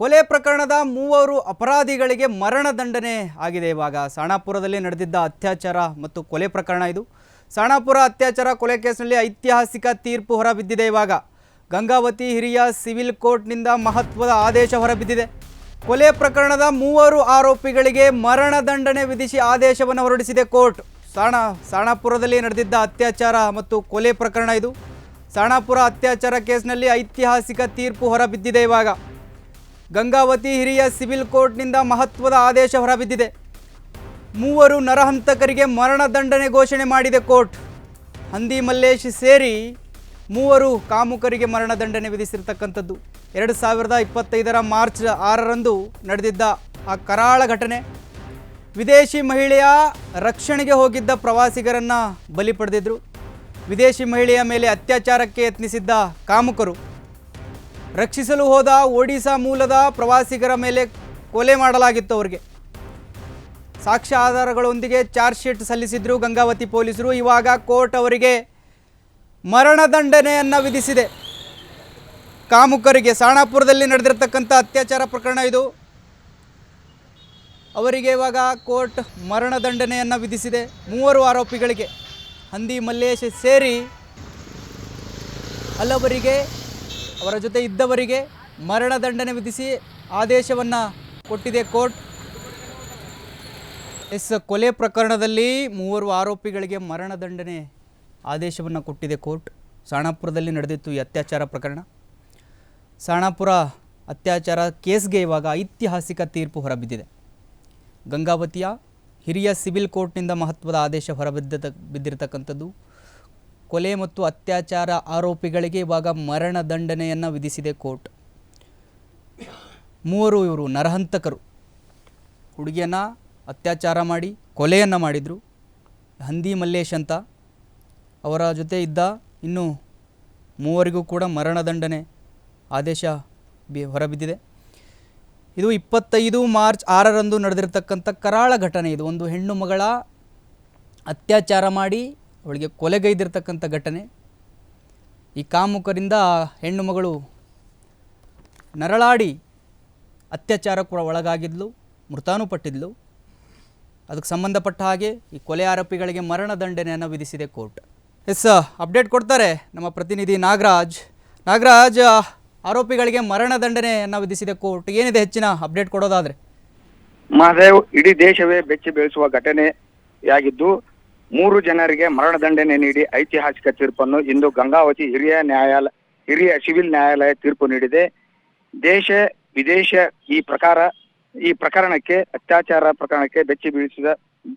ಕೊಲೆ ಪ್ರಕರಣದ ಮೂವರು ಅಪರಾಧಿಗಳಿಗೆ ಮರಣದಂಡನೆ ಆಗಿದೆ. ಇವಾಗ ಸಾಣಾಪುರದಲ್ಲಿ ನಡೆದಿದ್ದ ಅತ್ಯಾಚಾರ ಮತ್ತು ಕೊಲೆ ಪ್ರಕರಣ ಇದು. ಸಾಣಾಪುರ ಅತ್ಯಾಚಾರ ಕೊಲೆ ಕೇಸ್ನಲ್ಲಿ ಐತಿಹಾಸಿಕ ತೀರ್ಪು ಹೊರಬಿದ್ದಿದೆ ಇವಾಗ. ಗಂಗಾವತಿ ಹಿರಿಯ ಸಿವಿಲ್ ಕೋರ್ಟ್ನಿಂದ ಮಹತ್ವದ ಆದೇಶ ಹೊರಬಿದ್ದಿದೆ. ಕೊಲೆ ಪ್ರಕರಣದ ಮೂವರು ಆರೋಪಿಗಳಿಗೆ ಮರಣದಂಡನೆ ವಿಧಿಸಿ ಆದೇಶವನ್ನು ಹೊರಡಿಸಿದೆ ಕೋರ್ಟ್. ಸಾಣ, ಸಾಣಾಪುರದಲ್ಲಿ ನಡೆದಿದ್ದ ಅತ್ಯಾಚಾರ ಮತ್ತು ಕೊಲೆ ಪ್ರಕರಣ ಇದು. ಸಾಣಾಪುರ ಅತ್ಯಾಚಾರ ಕೇಸ್ನಲ್ಲಿ ಐತಿಹಾಸಿಕ ತೀರ್ಪು ಹೊರಬಿದ್ದಿದೆ ಇವಾಗ. ಗಂಗಾವತಿ ಹಿರಿಯ ಸಿವಿಲ್ ಕೋರ್ಟ್ನಿಂದ ಮಹತ್ವದ ಆದೇಶ ಹೊರಬಿದ್ದಿದೆ. ಮೂವರು ನರಹಂತಕರಿಗೆ ಮರಣದಂಡನೆ ಘೋಷಣೆ ಮಾಡಿದೆ ಕೋರ್ಟ್. ಹಂದಿ ಮಲ್ಲೇಶ್ ಸೇರಿ ಮೂವರು ಕಾಮುಕರಿಗೆ ಮರಣದಂಡನೆ ವಿಧಿಸಿರ್ತಕ್ಕಂಥದ್ದು. ಎರಡು ಸಾವಿರದ ಇಪ್ಪತ್ತೈದರ ಮಾರ್ಚ್ ಆರರಂದು ನಡೆದಿದ್ದ ಆ ಕರಾಳ ಘಟನೆ. ವಿದೇಶಿ ಮಹಿಳೆಯ ರಕ್ಷಣೆಗೆ ಹೋಗಿದ್ದ ಪ್ರವಾಸಿಗರನ್ನು ಬಲಿ ಪಡೆದಿದ್ದರು ವಿದೇಶಿ ಮಹಿಳೆಯ ಮೇಲೆ ಅತ್ಯಾಚಾರಕ್ಕೆ ಯತ್ನಿಸಿದ್ದ ಕಾಮುಕರು. ರಕ್ಷಿಸಲು ಹೋದ ಒಡಿಶಾ ಮೂಲದ ಪ್ರವಾಸಿಗರ ಮೇಲೆ ಕೊಲೆ ಮಾಡಲಾಗಿತ್ತು ಅವರಿಗೆ. ಸಾಕ್ಷ್ಯ ಆಧಾರಗಳೊಂದಿಗೆ ಚಾರ್ಜ್ ಶೀಟ್ ಸಲ್ಲಿಸಿದ್ರು ಗಂಗಾವತಿ ಪೊಲೀಸರು. ಇವಾಗ ಕೋರ್ಟ್ ಅವರಿಗೆ ಮರಣದಂಡನೆಯನ್ನು ವಿಧಿಸಿದೆ. ಕಾಮುಕರಿಗೆ ಸಾಣಾಪುರದಲ್ಲಿ ನಡೆದಿರತಕ್ಕಂಥ ಅತ್ಯಾಚಾರ ಪ್ರಕರಣ ಇದು. ಅವರಿಗೆ ಇವಾಗ ಕೋರ್ಟ್ ಮರಣದಂಡನೆಯನ್ನು ವಿಧಿಸಿದೆ. ಮೂವರು ಆರೋಪಿಗಳಿಗೆ ಹಂದಿ ಮಲ್ಲೇಶ್ ಸೇರಿ ಹಲವರಿಗೆ ಅವರ ಜೊತೆ ಇದ್ದವರಿಗೆ ಮರಣದಂಡನೆ ವಿಧಿಸಿ ಆದೇಶವನ್ನು ಕೊಟ್ಟಿದೆ ಕೋರ್ಟ್. ಎಸ್ ಕೊಲೆ ಪ್ರಕರಣದಲ್ಲಿ ಮೂವರು ಆರೋಪಿಗಳಿಗೆ ಮರಣದಂಡನೆ ಆದೇಶವನ್ನು ಕೊಟ್ಟಿದೆ ಕೋರ್ಟ್. ಸಾಣಾಪುರದಲ್ಲಿ ನಡೆದಿತ್ತು ಈ ಅತ್ಯಾಚಾರ ಪ್ರಕರಣ. ಸಾಣಾಪುರ ಅತ್ಯಾಚಾರ ಕೇಸ್ಗೆ ಇವಾಗ ಐತಿಹಾಸಿಕ ತೀರ್ಪು ಹೊರಬಿದ್ದಿದೆ. ಗಂಗಾವತಿಯ ಹಿರಿಯ ಸಿವಿಲ್ ಕೋರ್ಟ್ನಿಂದ ಮಹತ್ವದ ಆದೇಶ ಹೊರಬಿದ್ದ ಬಿದ್ದಿರತಕ್ಕಂಥದ್ದು ಕೊಲೆ ಮತ್ತು ಅತ್ಯಾಚಾರ ಆರೋಪಿಗಳಿಗೆ ಇವಾಗ ಮರಣದಂಡನೆಯನ್ನು ವಿಧಿಸಿದೆ ಕೋರ್ಟ್. ಮೂವರು ಇವರು ನರಹಂತಕರು. ಹುಡುಗಿಯನ್ನು ಅತ್ಯಾಚಾರ ಮಾಡಿ, ಕೊಲೆಯನ್ನು ಮಾಡಿದರು. ಹಂದಿ ಮಲ್ಲೇಶ್ ಅಂತ ಅವರ ಜೊತೆ ಇದ್ದ ಇನ್ನು ಮೂವರಿಗೂ ಕೂಡ ಮರಣದಂಡನೆ ಆದೇಶ ಬಿ ಹೊರಬಿದ್ದಿದೆ. ಇದು ಇಪ್ಪತ್ತೈದು ಮಾರ್ಚ್ ಆರರಂದು ನಡೆದಿರ್ತಕ್ಕಂಥ ಕರಾಳ ಘಟನೆ. ಇದು ಒಂದು ಹೆಣ್ಣು ಮಗಳ ಅತ್ಯಾಚಾರ ಮಾಡಿ ಅವಳಿಗೆ ಕೊಲೆಗೈದಿರ್ತಕ್ಕಂಥ ಘಟನೆ. ಈ ಕಾಮುಕರಿಂದ ಹೆಣ್ಣು ಮಗಳು ನರಳಾಡಿ ಅತ್ಯಾಚಾರಕ್ಕೆ ಒಳಗಾಗಿದ್ಲು, ಮೃತಾನುಪಟ್ಟಿದ್ಲು. ಅದಕ್ಕೆ ಸಂಬಂಧಪಟ್ಟ ಹಾಗೆ ಈ ಕೊಲೆ ಆರೋಪಿಗಳಿಗೆ ಮರಣದಂಡನೆಯನ್ನು ವಿಧಿಸಿದೆ ಕೋರ್ಟ್. ಎಸ್, ಅಪ್ಡೇಟ್ ಕೊಡ್ತಾರೆ ನಮ್ಮ ಪ್ರತಿನಿಧಿ ನಾಗರಾಜ್. ನಾಗರಾಜ್, ಆರೋಪಿಗಳಿಗೆ ಮರಣದಂಡನೆಯನ್ನು ವಿಧಿಸಿದೆ ಕೋರ್ಟ್. ಏನಿದೆ ಹೆಚ್ಚಿನ ಅಪ್ಡೇಟ್ ಕೊಡೋದಾದ್ರೆ? ಮಹದೇವ್ ಇಡೀ ದೇಶವೇ ಬೆಚ್ಚಿ ಬೀಳಿಸುವ ಘಟನೆಯಾಗಿದ್ದು ಮೂರು ಜನರಿಗೆ ಮರಣದಂಡನೆ ನೀಡಿ ಐತಿಹಾಸಿಕ ತೀರ್ಪನ್ನು ಇಂದು ಗಂಗಾವತಿ ಹಿರಿಯ ನ್ಯಾಯಾಲಯ ಹಿರಿಯ ಸಿವಿಲ್ ನ್ಯಾಯಾಲಯ ತೀರ್ಪು ನೀಡಿದೆ. ದೇಶ, ವಿದೇಶ ಈ ಪ್ರಕಾರ, ಈ ಪ್ರಕರಣಕ್ಕೆ, ಅತ್ಯಾಚಾರ ಪ್ರಕರಣಕ್ಕೆ ಬೆಚ್ಚಿ ಬೀಳಿಸಿದ,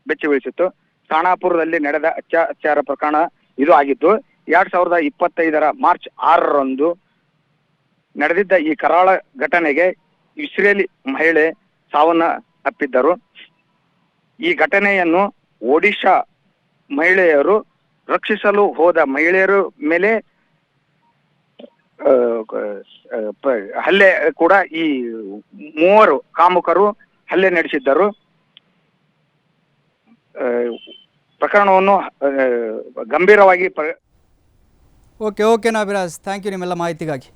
ಬೆಚ್ಚಿ ಬೀಳಿಸಿತ್ತು. ಸಾಣಾಪುರದಲ್ಲಿ ನಡೆದ ಅತ್ಯಾಚಾರ ಪ್ರಕರಣ ಇದು ಆಗಿದ್ದು, ಎರಡ್ ಸಾವಿರದ ಇಪ್ಪತ್ತೈದರ ಮಾರ್ಚ್ ಆರರಂದು ನಡೆದಿದ್ದ ಈ ಕರಾಳ ಘಟನೆಗೆ ಇಸ್ರೇಲಿ ಮಹಿಳೆ ಸಾವನ್ನ ಅಪ್ಪಿದ್ದರು ಈ ಘಟನೆಯನ್ನು ಒಡಿಶಾ ಮಹಿಳೆಯರು ರಕ್ಷಿಸಲು ಹೋದ ಮಹಿಳೆಯರು ಮೇಲೆ ಹಲ್ಲೆ ಕೂಡ ಈ ಮೂವರು ಕಾಮುಕರು ಹಲ್ಲೆ ನಡೆಸಿದ್ದರು. ಪ್ರಕರಣವನ್ನು ಗಂಭೀರವಾಗಿ okay okay Nabhiraj thank you ನಿಮ್ಮೆಲ್ಲ ಮಾಹಿತಿಗಾಗಿ.